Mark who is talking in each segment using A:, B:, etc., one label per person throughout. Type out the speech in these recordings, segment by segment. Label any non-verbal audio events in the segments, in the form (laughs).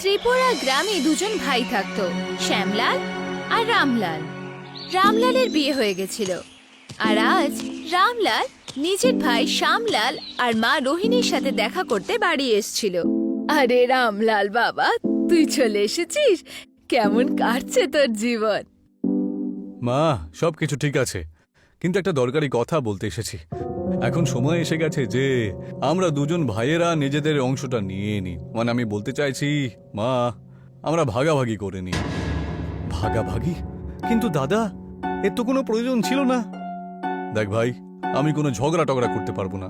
A: ত্রিপুরা গ্রামে দুজন ভাই থাকতো, শ্যামলাল আর রামলাল। রামলালের বিয়ে হয়ে গেছিল। আর আজ রামলাল নিজের ভাই শ্যামলাল আর মা রোহিণীর সাথে দেখা করতে বাড়ি এসেছিল। আরে রামলাল বাবা, তুই চলে এসেছিস? কেমন কাটছে তোর জীবন।
B: মা, সবকিছু ঠিক আছে। কিন্তু একটা দরকারি কথা বলতে এসেছি। এখন সময় এসে গেছে যে আমরা দুজন ভাইয়েরা নিজেদের অংশটা নিয়ে নিই। মানে আমি বলতে চাইছি, মা, আমরা ভাগাভাগি করে নিই। ভাগাভাগি? কিন্তু দাদা, এর তো কোনো প্রয়োজন ছিল না। দেখ ভাই, আমি কোনো ঝগড়া টগড়া করতে পারব না।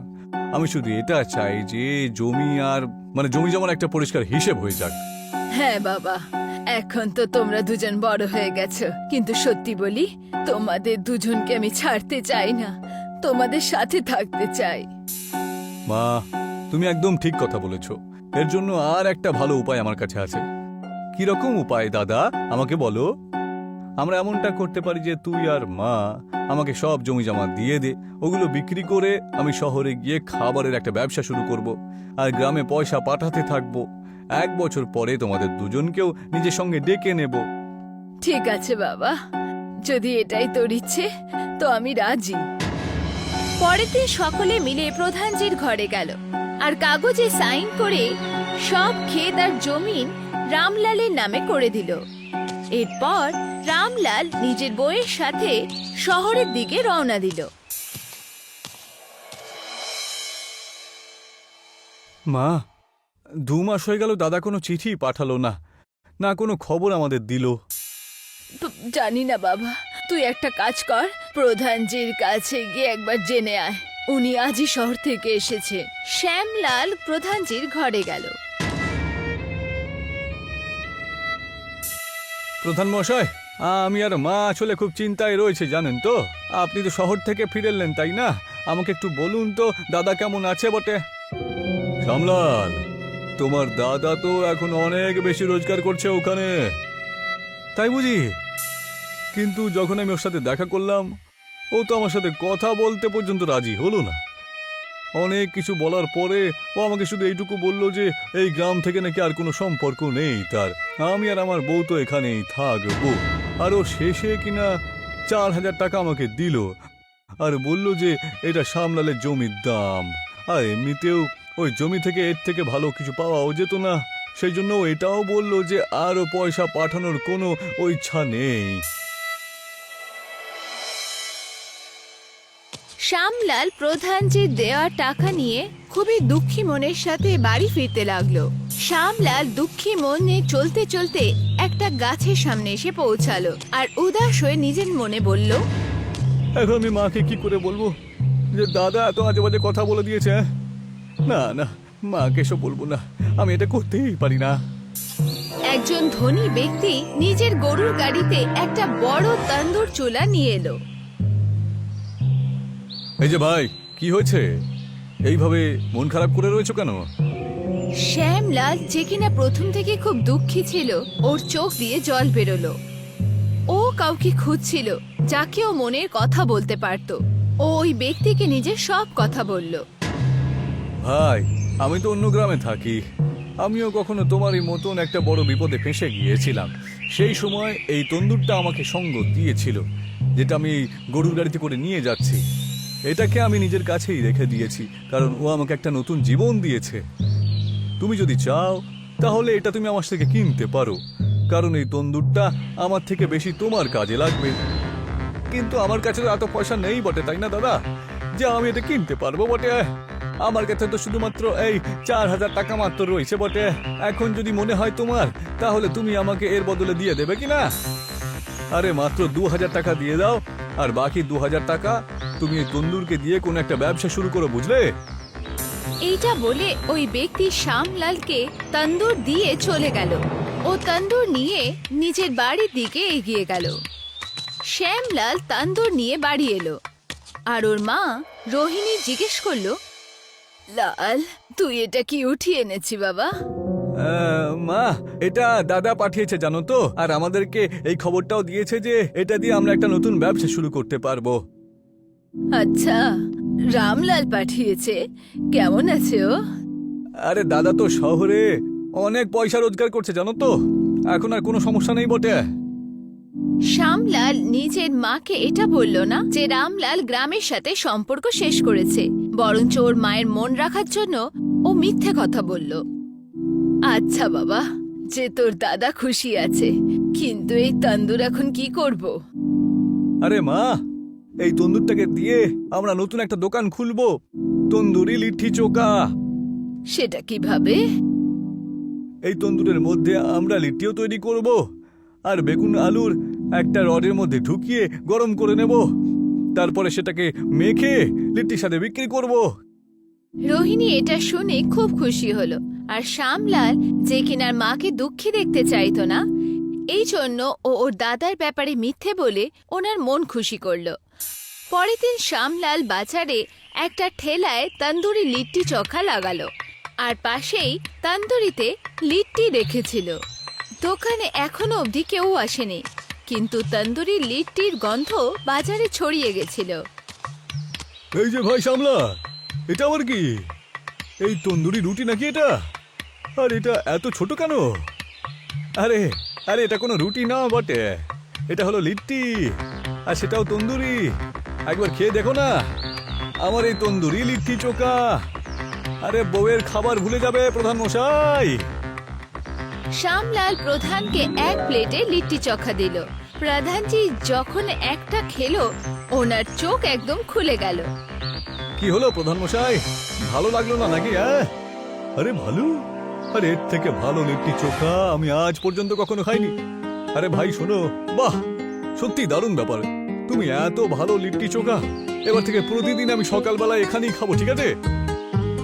B: আমি শুধু এটা চাই যে জমি আর মানে জমি যেমন একটা পরিষ্কার হিসেব হয়ে যাক।
A: হ্যাঁ বাবা, এখন তো তোমরা দুজন বড় হয়ে গেছো। কিন্তু সত্যি বলি, তোমাদের দুজনকে আমি ছাড়তে চাই না। তোমাদের সাথে থাকতে চাই।
B: মা তুমি একদম ঠিক কথা বলেছ। এর জন্য আর একটা ভালো উপায় আমার কাছে আছে। কি রকম উপায় দাদা? আমাকে বলো। আমরা এমনটা করতে পারি যে তুই আর মা আমাকে সব জমি জমা দিয়ে দে। ওগুলো বিক্রি করে আমি শহরে গিয়ে খাবারের একটা ব্যবসা শুরু করব আর গ্রামে পয়সা পাঠাতে থাকব। এক বছর পরে তোমাদের দুজনকেও নিজের সঙ্গে ডেকে নেব।
A: ঠিক আছে বাবা। যদি এটাই তোর ইচ্ছে তো আমি রাজি। পরের দিন সকলে মিলে প্রধানজির ঘরে গেল। আর কাগজে সাইন করে সব ক্ষেত আর জমিন রামলালের নামে করে দিল। এরপর রামলাল নিজের বইয়ের সাথে শহরের দিকে রওনা দিল।
B: মা দু মাস হয়ে গেল দাদা কোনো চিঠি পাঠালো না। না কোনো খবর আমাদের দিল।
A: জানি না বাবা তুই একটা কাজ কর। প্রধানজির কাছে গিয়ে একবার জেনে আয়। উনি আজই শহর থেকে এসেছে। শ্যামলাল প্রধানজির ঘরে গেল।
B: প্রধান মশাই আমি আর মা আসলে খুব চিন্তায় রয়েছে জানেন তো? আপনি তো শহর থেকে ফিরে এলেন তাই না? আমাকে একটু বলুন তো দাদা কেমন আছে বটে? সামলাল তোমার দাদা তো এখন অনেক বেশি রোজগার করছে ওখানে। তাই বুঝি? কিন্তু যখন আমি ওর সাথে দেখা করলাম, ও তো আমার সাথে কথা বলতে পর্যন্ত রাজি হলো না। অনেক কিছু বলার পরে ও আমাকে শুধু এইটুকু বলল যে, এই গ্রাম থেকে নাকি আর কোনো সম্পর্ক নেই তার। আমি আর আমার বউ তো এখানেই থাকব। আর ও শেষে কিনা চার হাজার টাকা আমাকে দিল আর বলল যে, এটা সামলালে জমির দাম। আর এমনিতেও ওই জমি থেকে এর থেকে ভালো কিছু পাওয়াও যেত না। সেই জন্য এটাও বলল যে, আরও পয়সা পাঠানোর কোনো ইচ্ছা নেই।
A: শ্যামলাল প্রধানজির দেওয়া টাকা নিয়ে খুবই দুঃখী মনের সাথে বাড়ি ফিরতে লাগল। শ্যামলাল দুঃখী মনে চলতে চলতে একটা গাছের সামনে এসে পৌঁছালো আর উদাস হয়ে নিজের মনে বলল
B: এখন আমি মাকে কি করে বলব? যে দাদা এত আজে বাজে কথা বলে দিয়েছে হ্যাঁ? না না মাকে এসব বলব না। আমি এটা করতেই পারি না।
A: একজন ধনী ব্যক্তি নিজের গরুর গাড়িতে একটা বড় তন্দুর চুলা নিয়ে এলো।
B: এই যে ভাই কি হয়েছে? এইভাবে মন খারাপ করে রয়েছো কেন?
A: শ্যামলাল যে কিনা প্রথম থেকে খুব দুঃখী ছিল ওর চোখ দিয়ে জল বেরোলো। ও কাউকে খুঁজছিল যাকে ও মনের কথা বলতে পারত। ও ওই ব্যক্তিকে নিজের সব কথা বলল।
B: ভাই আমি তো অন্য গ্রামে থাকি। আমিও কখনো তোমারই মতন একটা বড় বিপদে ফেঁসে গিয়েছিলাম। সেই সময় এই তন্দুরটা আমাকে সঙ্গ দিয়েছিল যেটা আমি গরুর গাড়িতে করে নিয়ে যাচ্ছি। এটাকে আমি নিজের কাছেই রেখে দিয়েছি, কারণ ও আমাকে একটা নতুন জীবন দিয়েছে। তুমি যদি চাও, তাহলে এটা তুমি আমার থেকে কিনতে পারো, কারণ এই তন্দুরটা আমার থেকে বেশি তোমার কাজে লাগবে। কিন্তু আমার কাছে তো এত পয়সা নেই বটে, তাই না দাদা? যে আমি এটা কিনতে পারব বটে। আমার কাছে তো শুধুমাত্র এই চার হাজার টাকা মাত্র রয়েছে বটে। এখন যদি মনে হয় তোমার, তাহলে তুমি আমাকে এর বদলে দিয়ে দেবে কি না আরে মাত্র দু হাজার টাকা দিয়ে দাও, আর বাকি দু হাজার টাকা তুমি এই তন্দুরকে দিয়ে কোনো একটা ব্যবসা শুরু করো বুঝলে?
A: এইটা বলে ওই ব্যক্তি শ্যামলালকে তন্দুর দিয়ে চলে গেল। ও তন্দুর নিয়ে নিজের বাড়ির দিকে এগিয়ে গেল। শ্যামলাল তন্দুর নিয়ে বাড়ি এলো। আর ওর মা রোহিণী জিজ্ঞেস করল লাল তুই এটা কি উঠিয়ে এনেছি বাবা?
B: মা এটা দাদা পাঠিয়েছে জানো তো? আর আমাদেরকে এই খবরটাও দিয়েছে যে এটা দিয়ে আমরা একটা নতুন ব্যবসা শুরু করতে পারব।
A: আচ্ছা রামলাল পাঠিয়েছে। কেমন আছে ও?
B: আরে দাদা তো শহরে অনেক পয়সা রোজগার করছে জানো তো? এখন আর কোনো সমস্যা নেই বটে।
A: শ্যামলাল নিজের মাকে এটা বলল না যে রামলাল গ্রামের সাথে সম্পর্ক শেষ করেছে বরঞ্চ ওর মায়ের মন রাখার জন্য ও মিথ্যে কথা বলল। আচ্ছা বাবা যে তোর দাদা খুশি আছে কিন্তু এই তান্দুর এখন কি করব?
B: আরে মা এই তন্দুরটাকে দিয়ে আমরা নতুন একটা দোকান খুলবো। তন্দুরি লিট্টি চোকা
A: সেটা কীভাবে?
B: এই তন্দুরের মধ্যে আমরা লিট্টিও তৈরি করব আর বেগুন আলুর একটা রডের মধ্যে ঢুকিয়ে গরম করে নেব। তারপরে সেটাকে মেখে লিট্টির সাথে বিক্রি করব।
A: রোহিণী এটা শুনে খুব খুশি হলো। আর শ্যামলাল যে কিনার মাকে দুঃখী দেখতে চাইতো না এই জন্য ও ওর দাদার ব্যাপারে মিথ্যে বলে ওনার মন খুশি করল। পরের দিন শ্যামলাল বাজারে একটা ঠেলায় তন্দুরি লিট্টি চখা লাগালো আর পাশেই তন্দুরিতে লিট্টি রেখেছিল। দোকানে এখনও অবধি কেউ আসেনি, কিন্তু তন্দুরি লিট্টির গন্ধ বাজারে ছড়িয়ে গেছিল।
B: এই যে ভাই সামলা এটা আবার কি? এই তন্দুরি রুটি নাকি এটা? আর এটা এত ছোট কেন? আরে আরে এটা কোনো রুটি না বটে। এটা হলো লিট্টি আর সেটাও তন্দুরি। একবার খেয়ে দেখো না আমার এই তন্দুরি লিট্টি চোকা আরে বউয়ের খাবার ভুলে যাবে প্রধান মশাই।
A: শ্যামলাল প্রধানকে এক প্লেটে লিট্টি চোখা দিল। প্রধানজি যখন একটা খেলো ওনার চোখ একদম খুলে গেল।
B: কি হলো প্রধান মশাই? ভালো লাগল না নাকি হ্যাঁ? আরে ভালো আরে, এর থেকে ভালো লিট্টি চোখা আমি আজ পর্যন্ত কখনো খাইনি। আরে ভাই, শোনো। বাহ সত্যি দারুণ ব্যাপার। তুমি এত ভালো লিট্টি চোখা। এবার থেকে প্রতিদিন আমি সকালবেলা এখানেই খাব, ঠিক আছে?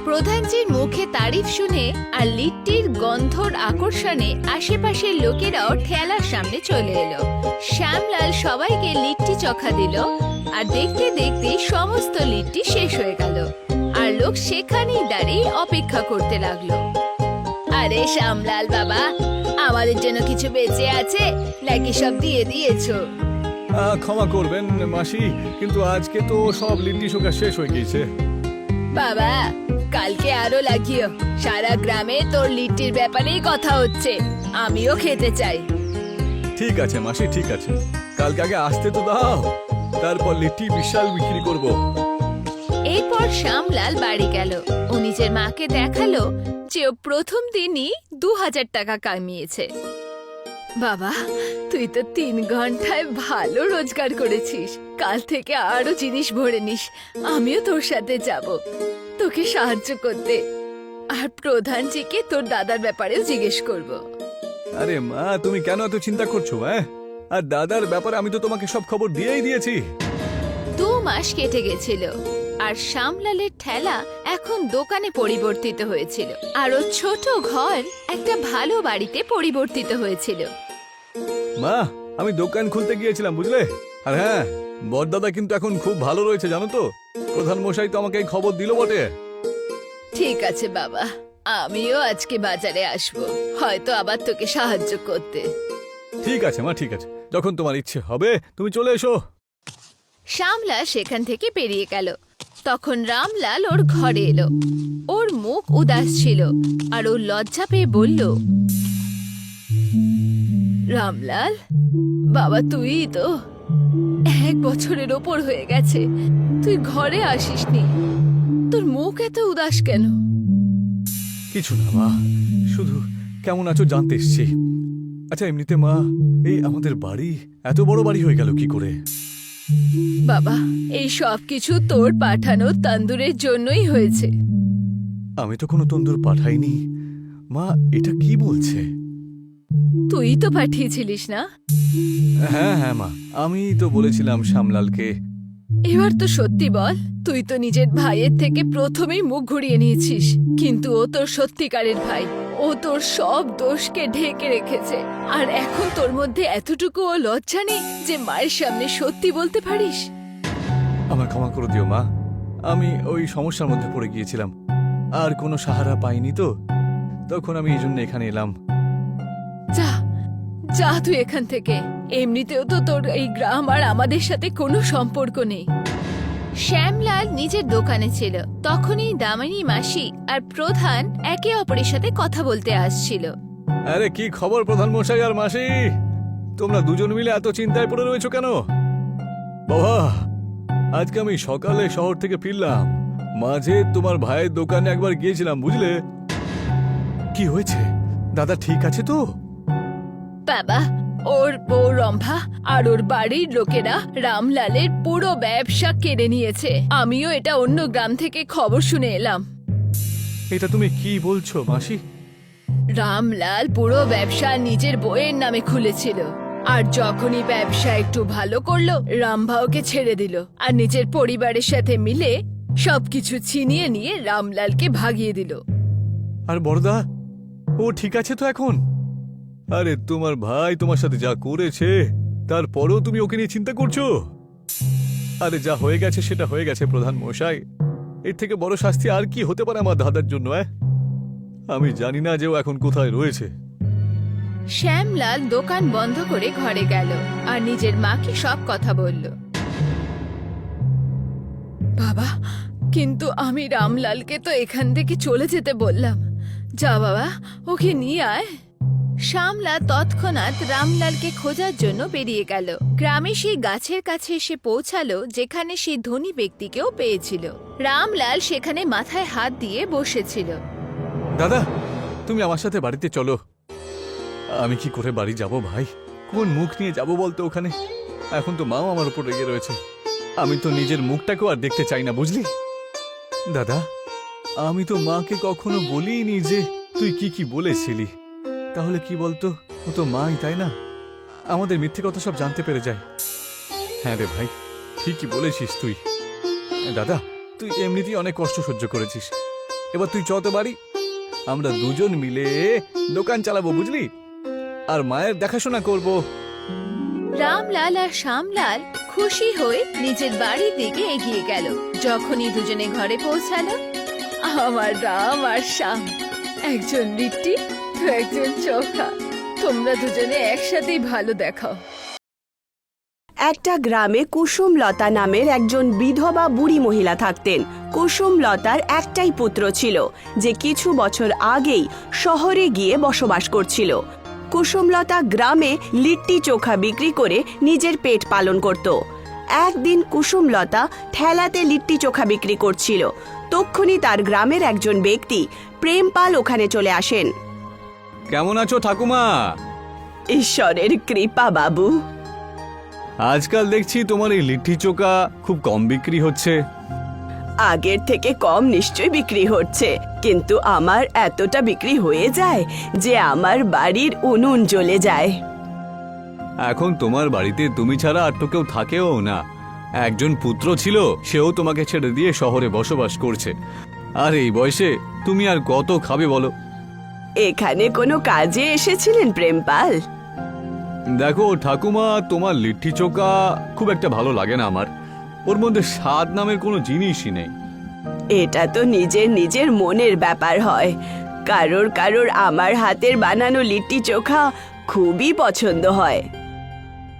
A: প্রধানজির মুখে তারিফ শুনে আর লিট্টির গন্ধর আকর্ষণে আশেপাশের লোকেরাও ঠেলার সামনে চলে এলো। শ্যামলাল সবাইকে লিট্টি চখা দিল আর দেখতে দেখতে সমস্ত লিট্টি শেষ হয়ে গেল। আর লোক সেখানেই দাঁড়িয়ে অপেক্ষা করতে লাগল। আরে শ্যামলাল বাবা আমাদের জন্য কিছু বেঁচে আছে নাকি সব দিয়ে দিয়েছ?
B: আহ, ক্ষমা করবেন মাসি কিন্তু আজকে তো সব লিট্টি চোখা শেষ হয়ে গিয়েছে।
A: বাবা কালকে আরও লাগিও। সারা গ্রামে তোর লিট্টির ব্যাপারেই কথা হচ্ছে। আমিও খেতে চাই।
B: ঠিক আছে মাসি ঠিক আছে। কালকে আগে আসতে তো দাও তারপর লিট্টি বিশাল বিক্রি করব।
A: এরপর শ্যামলাল বাড়ি গেল। ও নিজের মাকে দেখাল যে প্রথম দিনই দু হাজার টাকা কামিয়েছে। বাবা তুই তো তিন ঘন্টায় ভালো রোজগার করেছিস। কাল থেকে আরও জিনিস ভরে নিস। আমিও তোর সাথে যাব। তোকে সাহায্য করতে। আর প্রধানজিকে তোর দাদার ব্যাপারেও জিজ্ঞেস করব।
B: আরে মা তুমি কেন এত চিন্তা করছ হ্যাঁ? আর দাদার ব্যাপারে আমি তো তোমাকে সব খবর দিয়েই দিয়েছি।
A: দু মাস কেটে গেছিল। আর শ্যামলালের ঠেলা এখন দোকানে পরিবর্তিত হয়েছিল। আর ও ছোট ঘর একটা ভালো বাড়িতে পরিবর্তিত হয়েছিল।
B: মা আমি দোকান খুলতে গিয়েছিলাম বুঝলে? আর হ্যাঁ বড়দাদা কিন্তু এখন খুব ভালো রয়েছে জানো তো? প্রধান মশাই তো আমাকে এই খবর দিল বটে।
A: ঠিক আছে বাবা। আমিও আজকে বাজারে আসব। হয়তো আবার তোকে সাহায্য করতে।
B: ঠিক আছে মা ঠিক আছে। যখন তোমার ইচ্ছে হবে তুমি চলে এসো।
A: শ্যামলা সেখান থেকে পেরিয়ে গেল। তখন রামলাল ওর ঘরে এলো। ওর মুখ উদাস ছিল আর ও লজ্জা পেয়ে বলল, রামলাল, বাবা তুই তো এক বছরের ওপর হয়ে গেছে। তুই ঘরে আসিসনি। তোর মুখ এত উদাস কেন?
B: কিছু না, মা। শুধু কেমন আছো জানতে এসছি। আচ্ছা এমনিতে মা, এই আমাদের বাড়ি এত বড় বাড়ি হয়ে গেল কি করে?
A: বাবা এই সব কিছু তোর পাঠানো তন্দুরের জন্যই হয়েছে।
B: আমি তো কোনো তন্দুর পাঠাইনি। মা এটা কি বলছে?
A: তুই তো পাঠিয়েছিলিস না?
B: হ্যাঁ হ্যাঁ মা আমি তো বলেছিলাম শ্যামলালকে।
A: এবার তো সত্যি বল তুই তো নিজের ভাইয়ের থেকে প্রথমেই মুখ ঘুরিয়ে নিয়েছিস কিন্তু ও তোর সত্যিকারের ভাই। ও তোর সব দোষকে ঢেকে রেখেছে। আর এখন তোর মধ্যে এতটুকু ও লজ্জা নেই যে মায়ের সামনে সত্যি বলতে পারিস?
B: আমার ক্ষমা করে দিও মা। আমি ওই সমস্যার মধ্যে পড়ে গিয়েছিলাম। আর কোনো সাহারা পাইনি তো? তখন আমি এই জন্য এখানে এলাম।
A: যা যা তুই এখান থেকে। এমনিতেও তো তোর এই গ্রাম আর আমাদের সাথে কোনো সম্পর্ক নেই। শ্যামলাল নিজের দোকানে ছিল। তখনই দামিনী মাসি আর প্রধান একে অপরের সাথে কথা বলতে আসছিল।
B: আরে কি খবর প্রধান মশাই আর মাসি? তোমরা দুজন মিলে এত চিন্তায় পড়ে রয়েছো কেন? বাবা আজকে আমি সকালে শহর থেকে ফিরলাম। মাঝে তোমার ভাইয়ের দোকানে একবার গিয়েছিলাম বুঝলে? কি হয়েছে? দাদা ঠিক আছে তো?
A: বাবা ওর বউ রম্ভা আর ওর বাড়ির লোকেরা রামলালের পুরো ব্যবসা কেড়ে নিয়েছে। আমিও এটা অন্য গ্রাম থেকে খবর শুনে এলাম।
B: এটা তুমি কি বলছো মাসি?
A: রামলাল পুরো ব্যবসা নিজের বইয়ের নামে খুলেছিল। আর যখনই ব্যবসা একটু ভালো করল রামভা ওকে ছেড়ে দিল। আর নিজের পরিবারের সাথে মিলে সবকিছু ছিনিয়ে নিয়ে রামলালকে ভাগিয়ে দিল।
B: আর বড়দা ও ঠিক আছে তো এখন? আরে তোমার ভাই তোমার সাথে যা করেছে, তারপরেও তুমি ওকে নিয়ে চিন্তা করছ? আরে যা হয়ে গেছে সেটা হয়ে গেছে, প্রধান মশাই। এর থেকে বড় শাস্তি আর কি হতে পারে আমার দাদার জন্য? আমি জানি না যে ও এখন কোথায় রয়েছে।
A: শ্যামলাল দোকান বন্ধ করে ঘরে গেল আর নিজের মাকে সব কথা বলল। বাবা, কিন্তু আমি রামলালকে তো এখান থেকে চলে যেতে বললাম। যা বাবা, ওকে নিয়ে আয়। শ্যামলা তৎক্ষণাৎ রামলালকে খোঁজার জন্য বেরিয়ে গেল। গ্রামে সেই গাছের কাছে এসে পৌঁছালো, যেখানে সেই ধনী ব্যক্তিকেও পেয়েছিল। রামলাল সেখানে মাথায় হাত দিয়ে বসেছিল।
B: দাদা, তুমি আমার সাথে বাড়িতে চলো। আমি কি করে বাড়ি যাব ভাই? কোন মুখ নিয়ে যাব বলতো ওখানে? এখন তো মাও আমার উপর রেগে রয়েছে। আমি তো নিজের মুখটাকেও আর দেখতে চাই না, বুঝলি? দাদা, আমি তো মাকে কখনো বলিনি যে তুই কি কি বলেছিলি। তাহলে কি বলতো? ও তো মাই, তাই না? আমাদের মিথ্যে কথা সব জানতে পেরে যায়। হ্যাঁ রে ভাই, ঠিকই বলেছিস তুই। দাদা, তুই এমনিতেই অনেক কষ্ট সহ্য করেছিস। এবার তুই চত বাড়ি। আমরা দুজন মিলে দোকান চালাবো, বুঝলি? আর মায়ের দেখাশোনা করব।
A: রামলাল আর শ্যামলাল খুশি হয়ে নিজের বাড়ির দিকে এগিয়ে গেল। যখনই দুজনে ঘরে পৌঁছালো, আমার রাম আর শ্যাম, একজন লিট্টি তো একজন চোখা তোমরা দুজনে একসাথেই ভালো দেখাও।
C: একটা গ্রামে কুসুমলতা নামের একজন বিধবা বুড়ি মহিলা থাকতেন। কুসুমলতার একটাই পুত্র ছিল, যে কিছু বছর আগেই শহরে গিয়ে বসবাস করছিল। কুসুমলতা গ্রামে লিট্টি চোখা বিক্রি করে নিজের পেট পালন করত। একদিন কুসুমলতা ঠেলাতে লিট্টি চোখা বিক্রি করছিল। তক্ষুনি তার গ্রামের একজন ব্যক্তি প্রেমপাল ওখানে চলে আসেন।
B: কেমন আছো ঠাকুমা?
C: ঈশ্বরের কৃপা বাবু।
B: আজকাল দেখছি তোমার এই লিট্টি চোকা খুব কম বিক্রি হচ্ছে।
C: আগের থেকে কম নিশ্চয় বিক্রি হচ্ছে কিন্তু আমার এতটা বিক্রি হয়ে যায় যে আমার বাড়ির উনুন জ্বলে যায়।
B: এখন তোমার বাড়িতে তুমি ছাড়া আর তো কেউ থাকেও না। একজন পুত্র ছিল সেও তোমাকে ছেড়ে দিয়ে শহরে বসবাস করছে। আর এই বয়সে তুমি আর কত খাবে বলো?
C: এখানে কোনো কাজে এসেছিলেন প্রেমপাল?
B: দেখো ঠাকুমা তোমার লিট্টি চোকা খুব একটা ভালো লাগে না আমার। ওর মধ্যে স্বাদ নামের কোনো জিনিসই নেই।
C: এটা তো নিজের নিজের মনের ব্যাপার হয়। কারোর কারোর আমার হাতের বানানো লিট্টি চোখা খুবই পছন্দ হয়।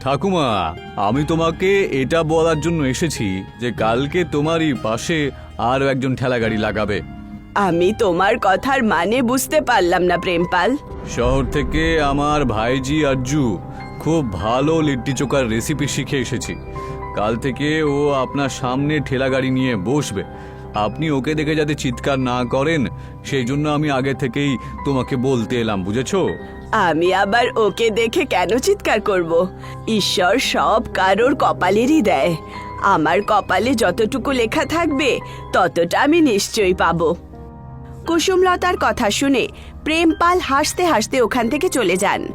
B: ঠাকুমা আমি তোমাকে এটা বলার জন্য এসেছি যে কালকে তোমারই পাশে আরও একজন ঠেলা গাড়ি লাগাবে।
C: আমি তোমার কথার মানে বুঝতে পারলাম না প্রেমপাল।
B: শহর থেকে আমার ভাইজি আরজু খুব ভালো লিট্টি চোকার রেসিপি শিখে এসেছি। কাল থেকে ও আপনার সামনে ঠেলা গাড়ি নিয়ে বসবে। আপনি ওকে দেখে যাতে চিৎকার না করেন সেই জন্য আমি আগে থেকেই তোমাকে বলতে এলাম বুঝেছ?
C: আমি আবার ওকে দেখে কেন চিৎকার করব? ঈশ্বর সব কারোর কপালেরই দেয়। আমার কপালে যতটুকু লেখা থাকবে ততটা আমি নিশ্চয়ই পাবো। কুসুমলতার কথা শুনে প্রেমপাল হাসতে হাসতে ওখান থেকে চলে যান।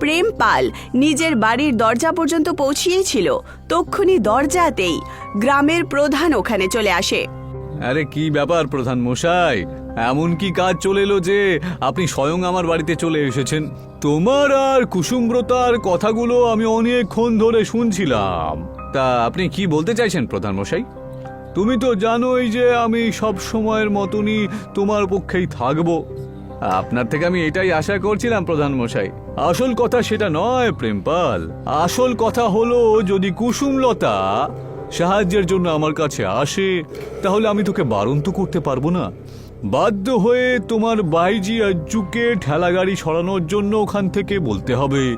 C: প্রেমপাল নিজের বাড়ির দরজা পর্যন্ত পৌঁছিয়েছিল। তক্ষুনি দরজাতেই গ্রামের প্রধান ওখানে চলে আসে।
B: আরে কি ব্যাপার প্রধান মশাই? এমন কি কাজ চলে এলো যে আপনি স্বয়ং আমার বাড়িতে চলে এসেছেন? তোমার আর কুসুমব্রতার কথাগুলো আমি অনেকক্ষণ ধরে শুনছিলাম। তা আপনি কি বলতে চাইছেন প্রধান মশাই? তুমি তো জানোই যে আমি সব সময়ের মতনই তোমার পক্ষেই থাকব। আপনার থেকে আমি এটাই আশা করছিলাম, প্রধানমশাই। আসল কথা সেটা নয়, প্রেমপাল। আসল কথা হলো, যদি কুসুমলতা সাহায্যের জন্য আমার কাছে আসে, তাহলে আমি তোকে বারণ তো করতে পারব না। বাধ্য হয়ে তোমার বাইজি আজ্জুকে ঠেলাগাড়ি সরানোর জন্য ওখান থেকে বলতে হবে।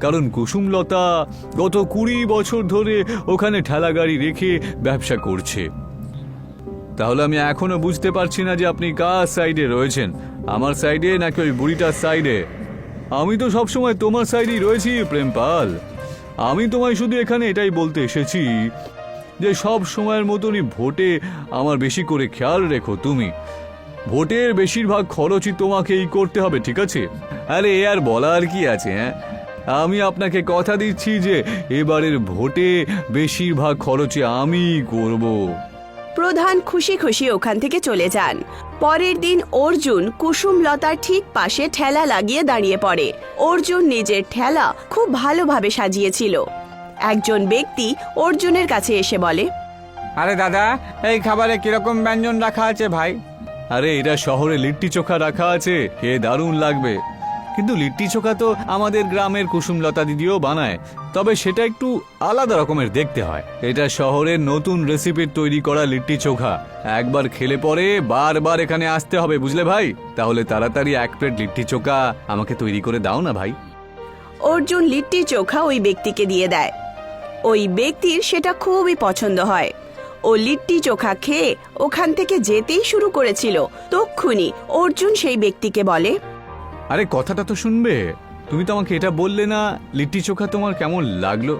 B: কারণ কুসুমলতা গত কুড়ি বছর ধরে ওখানে ঠেলাগাড়ি রেখে ব্যবসা করছে। তাহলে আমি এখনও বুঝতে পারছি না যে আপনি কার সাইডে রয়েছেন। আমার সাইডে নাকি ওই বুড়িটার সাইডে? আমি তো সবসময় তোমার সাইডেই রয়েছি প্রেমপাল আমি তোমায় শুধু এখানে এটাই বলতে এসেছি যে সব সময়ের মতনই ভোটে আমার বেশি করে খেয়াল রেখো তুমি। ভোটের বেশিরভাগ খরচই তোমাকেই করতে হবে, ঠিক আছে? আরে এ আর বলা আর কি আছে হ্যাঁ? আমি আপনাকে কথা দিচ্ছি যে এবারের ভোটে বেশিরভাগ খরচে আমি করব।
C: প্রধান খুশি খুশি ওখান থেকে চলে যান। পরের দিন অর্জুন কুসুমলতার ঠিক পাশে ঠেলা লাগিয়ে দাঁড়িয়ে পড়ে। অর্জুন নিজের ঠেলা খুব ভালোভাবে সাজিয়েছিল। একজন ব্যক্তি অর্জুনের কাছে এসে বলে
D: আরে দাদা এই খাবারে কীরকম ব্যঞ্জন রাখা আছে ভাই?
B: আরে এটা শহরে লিট্টি চোখা রাখা আছে। খেয়ে দারুণ লাগবে। কিন্তু লিট্টি চোখা তো আমাদের গ্রামের কুসুমলতা দিদিও বানায়। তবে সেটা একটু আলাদা রকমের দেখতে হয়। এটা শহরের নতুন রেসিপির তৈরি করা লিট্টি চোখা। একবার খেলে পরে বারবার এখানে আসতে হবে, বুঝলে ভাই? তাহলে তাড়াতাড়ি এক প্লেট লিট্টি চোখা আমাকে তৈরি করে দাও না ভাই।
C: অর্জুন লিট্টি চোখা ওই ব্যক্তিকে দিয়ে দেয়। ওই ব্যক্তির সেটা খুবই পছন্দ হয়। ও লিট্টি চোখা খেয়ে ওখান থেকে যেতেই শুরু করেছিল। তক্ষুনি অর্জুন সেই ব্যক্তিকে বলে
B: আরে, কথাটা তো শুনবে। তুমি তো আমাকে এটা বললে না, লিট্টি চোখা তোমার কেমন লাগল?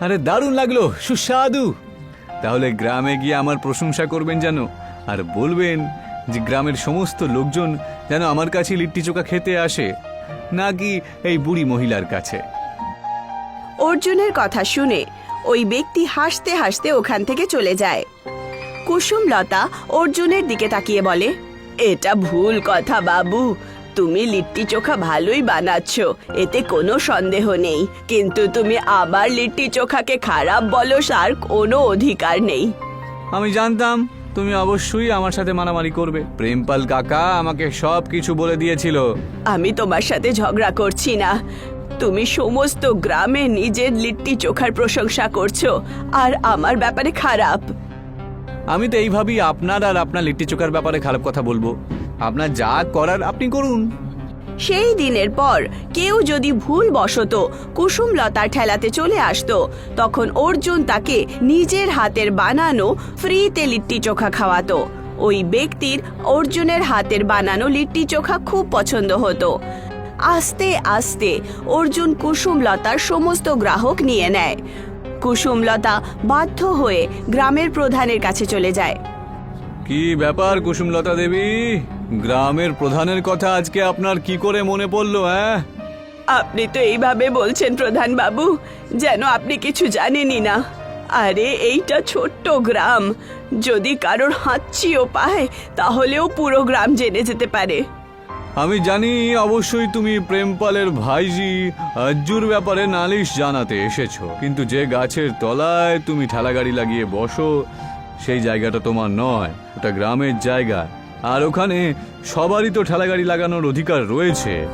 B: আরে, দারুণ লাগল, সুস্বাদু। তাহলে গ্রামে গিয়ে আমার প্রশংসা করবেন যেন, আর বলবেন যে গ্রামের সমস্ত লোকজন যেন আমার কাছে লিট্টি চোখা খেতে আসে, নাকি এই বুড়ি মহিলার কাছে।
C: অর্জুনের কথা শুনে ওই ব্যক্তি হাসতে হাসতে ওখান থেকে চলে যায়। কুসুমলতা অর্জুনের দিকে তাকিয়ে বলে, এটা ভুল কথা, বাবু। তুমি লিট্টি চোখা ভালোই বানাচ্ছ এতে কোনো সন্দেহ নেই। কিন্তু তুমি আবার লিট্টি চোখাকে খারাপ বলো তার কোনো অধিকার নেই।
B: আমি জানতাম তুমি অবশ্যই আমার সাথে মারামারি করবে। প্রেমপাল কাকা আমাকে সব কিছু বলে দিয়েছিল।
C: আমি তোমার সাথে ঝগড়া করছি না। তুমি সমস্ত গ্রামে নিজের লিট্টি চোখার প্রশংসা করছ আর আমার ব্যাপারে খারাপ।
B: আমি তো এইভাবেই আপনার আর আপনার লিট্টি চোখার ব্যাপারে খারাপ কথা বলব। আপনার যা করার আপনি করুন।
C: সেই দিনের পর কেউ যদি ভুল বশত কুসুমলতার ঠেলাতে চলে আসতো তখন অর্জুন তাকে নিজের হাতের বানানো ফ্রিতে লিট্টি চোখা খাওয়াতো। ওই ব্যক্তির অর্জুনের হাতের বানানো লিট্টি চোখা খুব পছন্দ হতো। আস্তে আস্তে অর্জুন কুসুমলতার সমস্ত গ্রাহক নিয়ে নেয়। কুসুমলতা বাধ্য হয়ে গ্রামের প্রধানের কাছে চলে যায়।
B: কি ব্যাপার কুসুমলতা দেবী? গ্রামের প্রধানের কথা আজকে আপনার কি করে মনে পড়ল হ্যাঁ?
C: আপনি তো এইভাবে বলছেন প্রধান বাবু যেন আপনি কিছু জানেনই না। আরে এইটা ছোট্ট গ্রাম। যদি কারোর হাঁচিও পায় তাহলেও পুরো গ্রাম জেনে যেতে পারে।
B: আমি জানি অবশ্যই তুমি প্রেমপালের ভাইজি আজ্জুর ব্যাপারে নালিশ জানাতে এসেছ। কিন্তু যে গাছের তলায় তুমি ঠেলাগাড়ি লাগিয়ে বসো সেই জায়গাটা তোমার নয় ওটা গ্রামের জায়গা। আর ওখানে সবারই তো ঠেলাগাড়ি লাগানোর অধিকার রয়েছে।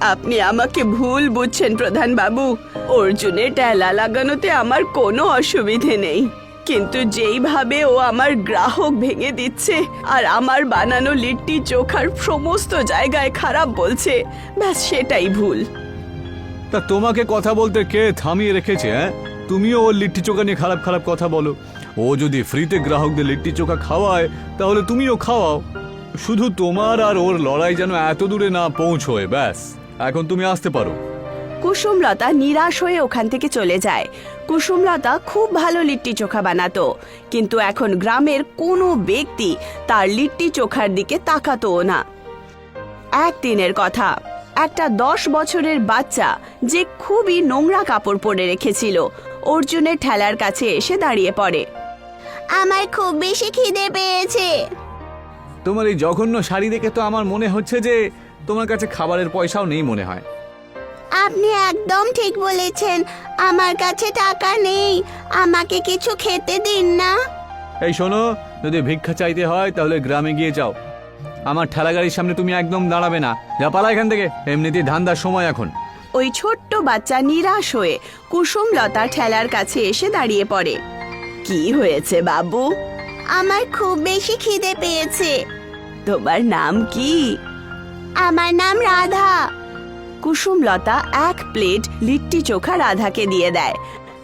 C: আপনি আমাকে ভুল বুঝছেন প্রধান বাবু। অর্জুনের টেলা লাগানোতে আমার কোনো অসুবিধে নেই। কিন্তু যেইভাবে ও আমার গ্রাহক ভেঙে দিচ্ছে আর আমার বানানো লিট্টি চোখার সমস্ত জায়গায় খারাপ বলছে ব্যাস সেটাই ভুল।
B: তা তোমাকে কথা বলতে কে থামিয়ে রেখেছে হ্যাঁ? তুমিও ওর লিট্টি চোখা নিয়ে খারাপ খারাপ কথা বলো। ও যদি ফ্রিতে গ্রাহকদের লিট্টি চোখা খাওয়ায়, তাহলে তুমিও খাওয়াও। শুধু তোমার আর ওর লড়াই যেন এত দূরে না পৌঁছয়, ব্যাস। এখন তুমি আসতে পারো।
C: কুসুমলতা নিরাশ হয়ে ওখান থেকে চলে যায়। কুসুমলতা খুব ভালো লিট্টি চোখা বানাতো, কিন্তু এখন গ্রামের কোনো ব্যক্তি তার লিট্টি চোখার দিকে তাকাতো না। একদিনের কথা, একটা দশ বছরের বাচ্চা যে খুবই নোংরা কাপড় পরে রেখেছিল, অর্জুনের ঠেলার কাছে এসে দাঁড়িয়ে পড়ে।
E: আমার খুব বেশি খিদে পেয়েছে।
B: তোমার এই জঘন্য শাড়ি দেখে তো আমার মনে হচ্ছে যে তোমার কাছে খাবারের পয়সাও নেই মনে হয়।
E: আপনি একদম ঠিক বলেছেন আমার কাছে টাকা নেই আমাকে কিছু খেতে দিন না।
B: এই শোনো যদি ভিক্ষা চাইতে হয় তাহলে গ্রামে গিয়ে যাও। আমার ঠেলাগাড়ির সামনে তুমি একদম দাঁড়াবে না। যা পালা এখান থেকে এমনিতেই ধান্দার সময় এখন।
C: ওই ছোট্ট বাচ্চা নিরাশ হয়ে কুসুমলতা ঠেলার কাছে এসে দাঁড়িয়ে পড়ে। কি হয়েছে বাবু?
E: আমার খুব বেশি খিদে পেয়েছে।
C: তোমার নাম কি?
E: আমার নাম রাধা।
C: কুসুমলতা এক প্লেট লিট্টি চোখা রাধাকে দিয়ে দেয়।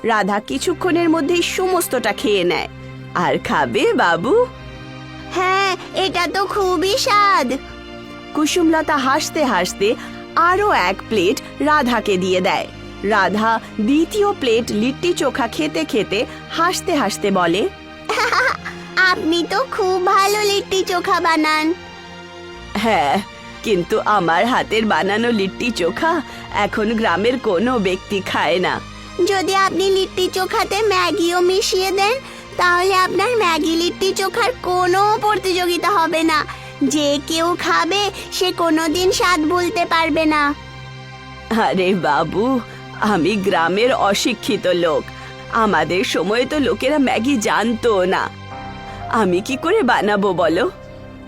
C: রাধা কিছুক্ষণের মধ্যেই সমস্তটা খেয়ে নেয়। আর খাবে বাবু?
E: হ্যাঁ এটা তো খুবই স্বাদ।
C: কুসুমলতা হাসতে হাসতে আরও এক প্লেট রাধাকে দিয়ে দেয়। রাধা দ্বিতীয় প্লেট লিট্টি চোখা খেতে খেতে হাসতে হাসতে বলে (laughs)
E: আপনি তো খুব ভালো লিট্টি চোখা বানান।
C: হ্যাঁ কিন্তু আমার হাতের বানানো লিট্টি চোখা এখন গ্রামের কোনো ব্যক্তি খায় না।
E: যদি আপনি লিট্টি চোখাতে ম্যাগিও মিশিয়ে দেন তাহলে আপনার ম্যাগি লিট্টি চোখার কোনো প্রতিযোগিতা হবে না। যে কেউ খাবে সে কোনোদিন স্বাদ ভুলতে পারবে না।
C: আরে বাবু আমি গ্রামের অশিক্ষিত লোক। আমাদের সময় তো লোকেরা ম্যাগি জানতো না। আমি কি করে বানাবো বলো?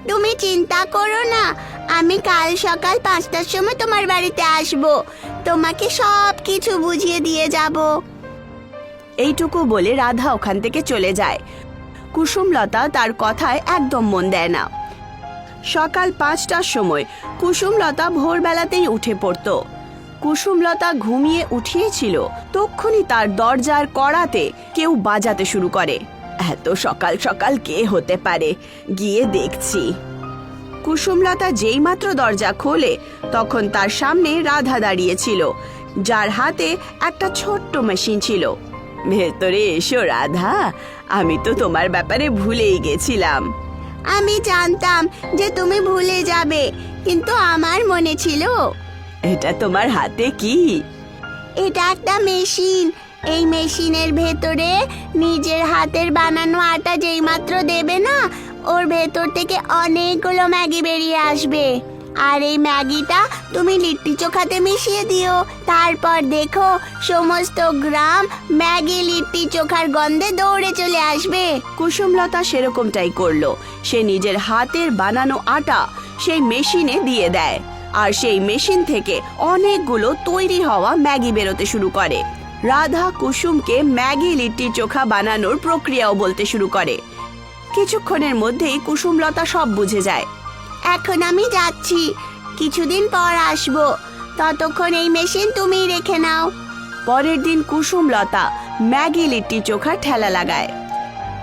E: তুমি চিন্তা করো না। আমি কাল সকাল পাঁচটার সময় তোমার বাড়িতে আসব। তোমাকে সব কিছু বুঝিয়ে দিয়ে যাব।
C: এইটুকু বলে রাধা ওখান থেকে চলে যায়। কুসুমলতা তার কথায় একদম মন দেয় না। সকাল পাঁচটার সময় কুসুমলতা ভোরবেলাতেই উঠে পড়ত। কুসুমলতা ঘুমিয়ে উঠিয়েছিল। তক্ষুনি তার দরজার কড়াতে কেউ বাজাতে শুরু করে। এত সকাল সকাল কে হতে পারে? গিয়ে দেখছি। কুসুমলতা যেইমাত্র দরজা খোলে, তখন তার সামনে রাধা দাঁড়িয়েছিল, যার হাতে একটা ছোট্ট মেশিন ছিল। ভেতরে এসো রাধা, আমি তো তোমার ব্যাপারে ভুলেই গেছিলাম।
E: আমি জানতাম যে তুমি ভুলে যাবে, কিন্তু আমার মনে ছিল
C: এটা তোমার হাতে কি?
E: এটা একটা মেশিন। এই মেশিনের ভেতরে নিজের হাতের বানানো আটা যেইমাত্র দেবে না ওর ভেতর থেকে অনেকগুলো ম্যাগি বেরিয়ে আসবে। আর এই ম্যাগিটা তুমি লিট্টি চোখাতে মিশিয়ে দিও। তারপর দেখো সমস্ত গ্রাম ম্যাগি লিট্টি চোখার গন্ধে দৌড়ে চলে আসবে।
C: কুসুমলতা সেরকমটাই করল। সে নিজের হাতের বানানো আটা সেই মেশিনে দিয়ে দেয়। আর সেই মেশিন থেকে অনেকগুলো তৈরি হওয়া ম্যাগি বেরোতে শুরু করে। রাধা কুসুমকে ম্যাগি লিট্টি চোখা বানানোর প্রক্রিয়াও বলতে শুরু করে। কিছুক্ষণের মধ্যেই কুসুমলতা সব বুঝে যায়।
E: এখন আমি যাচ্ছি। কিছুদিন পর আসব। ততক্ষণ এই মেশিন তুমি রেখে নাও।
C: পরের দিন কুসুমলতা ম্যাগি লিট্টি চোখা ঠেলা লাগায়।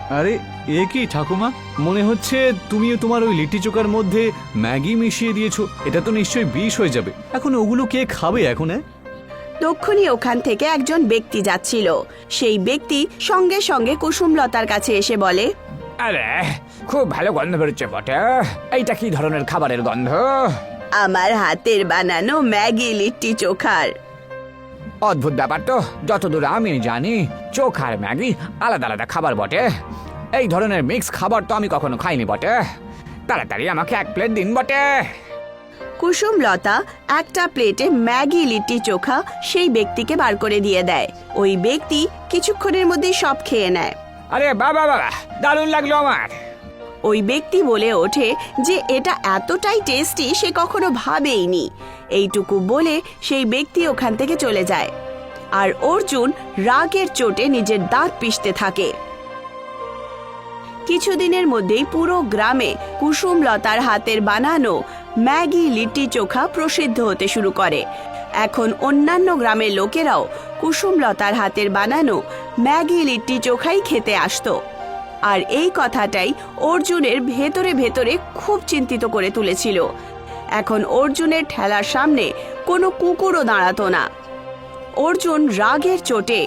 B: আরে এ কি ঠাকুমা? মনে হচ্ছে তুমিও তোমার ওই লিট্টি চোকার মধ্যে ম্যাগি মিশিয়ে দিয়েছ। এটা তো নিশ্চয়ই বিষ হয়ে যাবে। এখন ওগুলো কে খাবে এখন হ্যাঁ
C: তক্ষুনি ওখান থেকে একজন ব্যক্তি যাচ্ছিল। সেই ব্যক্তি সঙ্গে সঙ্গে কুসুমলতার কাছে এসে বলে
D: আরে খুব ভালো গন্ধ বেরোচ্ছে বটে। এইটা কি ধরনের খাবারের গন্ধ?
C: আমার হাতের বানানো ম্যাগি লিট্টি চোখার।
D: অদ্ভুত ব্যাপার তো। যতদূর আমি জানি চোখার ম্যাগি আলাদা আলাদা খাবার বটে। এই ধরনের মিক্স খাবার তো আমি কখনো খাইনি বটে। তাড়াতাড়ি আমাকে এক প্লেট দিন বটে।
C: কুসুমলতা একটা প্লেটে ম্যাগি লিট্টি চোখা সেই ব্যক্তিকে বার করে দিয়ে দেয়। ওই ব্যক্তি কিছুক্ষণের মধ্যেই সব খেয়ে নেয়।
D: আরে বাবা বাবা দারুণ লাগল আমার।
C: ওই ব্যক্তি বলে ওঠে যে এটা এতটাই টেস্টি সে কখনো ভাবেইনি। এইটুকু বলে সেই ব্যক্তি ওখান থেকে চলে যায়। আর অর্জুন রাগের চোটে নিজের দাঁত পিষতে থাকে। কিছুদিনের মধ্যেই পুরো গ্রামে কুসুমলতার হাতের বানানো ম্যাগি লিট্টি চোখা প্রসিদ্ধ হতে শুরু করে। এখন অন্যান্য গ্রামের লোকেরাও কুসুমলতার হাতের বানানো ম্যাগি লিট্টি চোখাই খেতে আসতো। আর এই কথাটাই অর্জুনের ভেতরে ভেতরে খুব চিন্তিত করে তুলেছিল। এখন অর্জুনের ঠেলার সামনে কোনো কুকুরও দাঁড়াতো না। অর্জুন রাগের চোটে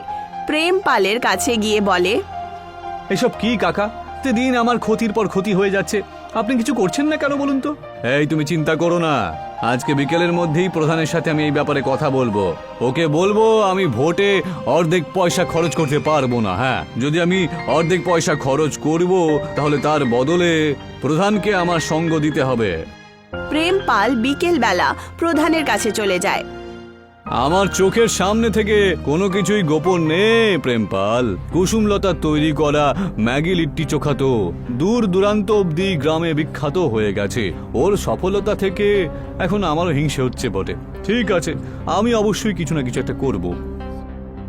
C: প্রেম পালের কাছে গিয়ে বলে,
B: এসব কি, কাকা? দিন আমার ক্ষতির পর ক্ষতি হয়ে যাচ্ছে। আপনি কিছু করছেন না কেন বলুন তো? এই তুমি চিন্তা করো না। আজকে বিকেলের মধ্যেই প্রধানের সাথে আমি এই ব্যাপারে কথা বলব। ওকে বলব আমি ভোটে অর্ধেক পয়সা খরচ করতে পারব না হ্যাঁ? যদি আমি অর্ধেক পয়সা খরচ করব তাহলে তার বদলে প্রধানকে আমার সঙ্গ দিতে হবে।
C: প্রেম পাল বিকেল বেলা প্রধানের কাছে চলে যায়।
B: আমার চোখের সামনে থেকে কোনো কিছুই গোপন নেই প্রেমপাল। কুসুমলতা তৈরি করা ম্যাগি লিট্টি চোখা তো দূর দূরান্ত অবধি গ্রামে বিখ্যাত হয়ে গেছে। ওর সফলতা থেকে এখন আমারও হিংসে হচ্ছে বটে। ঠিক আছে আমি অবশ্যই কিছু না কিছু একটা করব।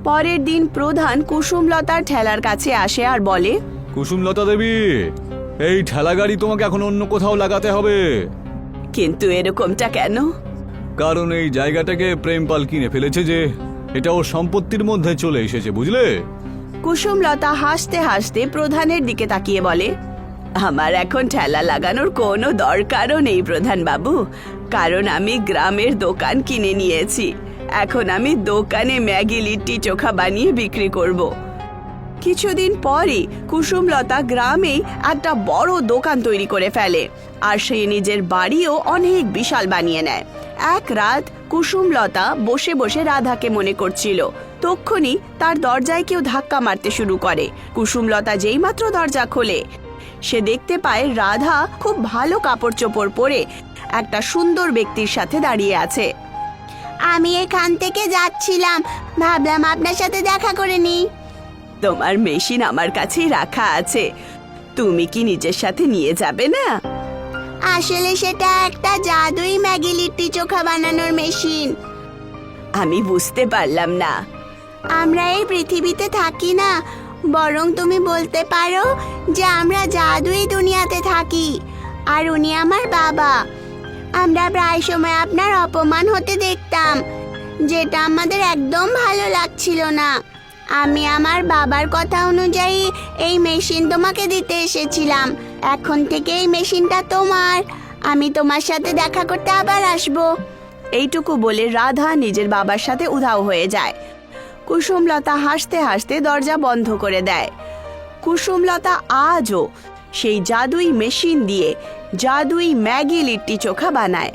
C: পরের দিন প্রধান কুসুমলতার ঠেলার কাছে আসে আর বলে
B: কুসুমলতা দেবী এই ঠেলা গাড়ি তোমাকে এখন অন্য কোথাও লাগাতে হবে।
C: কিন্তু এরকমটা কেন?
B: কারণ এই জায়গাটাকে প্রেমপাল কিনে ফেলেছে যে এটা ওর সম্পত্তির মধ্যে চলে এসেছে, বুঝলে?
C: কুসুমলতা হাসতে হাসতে প্রধানের দিকে তাকিয়ে বলে, আমার এখন ঠেলা লাগানোর কোনো দরকারও নেই প্রধান বাবু। কারণ আমি গ্রামের দোকান কিনে নিয়েছি। এখন আমি দোকানে ম্যাগি, লিট্টি, চোখা বানিয়ে বিক্রি করব। কিছুদিন পরে কুসুমলতা গ্রামে একটা বড় দোকান তৈরি করে ফেলে, আর সে নিজের বাড়িও অনেক বিশাল বানিয়ে নেয়। এক রাত কুসুমলতা বসে বসে রাধাকে মনে করছিল, তক্ষুনি তার দরজায় কেউ ধাক্কা মারতে শুরু করে। কুসুমলতা যেইমাত্র দরজা খোলে, সে দেখতে পায় রাধা খুব ভালো কাপড় চোপড় পরে একটা সুন্দর ব্যক্তির সাথে দাঁড়িয়ে আছে।
E: আমি এখান থেকে যাচ্ছিলাম, ভাবলাম আপনার সাথে দেখা করে নিই।
C: তোমার মেশিন আমার কাছেই রাখা আছে। তুমি কি নিজের সাথে নিয়ে যাবে না?
E: আসলে সেটা একটা জাদুই ম্যাগি লিট্টি চোখা বানানোর মেশিন।
C: আমি বুঝতে পারলাম না।
E: আমরা এই পৃথিবীতে থাকি না বরং তুমি বলতে পারো যে আমরা জাদুই দুনিয়াতে থাকি আর উনি আমার বাবা। আমরা প্রায় সময় আপনার অপমান হতে দেখতাম যেটা আমাদের একদম ভালো লাগছিল না। আমি আমার বাবার কথা অনুযায়ী এই মেশিন তোমাকে দিতে এসেছিলাম। এখন থেকে এই মেশিনটা তোমার। আমি তোমার সাথে দেখা করতে আবার আসব।
C: এইটুকু বলে রাধা নিজের বাবার সাথে উধাও হয়ে যায়। কুসুমলতা হাসতে হাসতে দরজা বন্ধ করে দেয়। কুসুমলতা আজও সেই জাদুই মেশিন দিয়ে জাদুই ম্যাগি লিট্টি চোখা বানায়।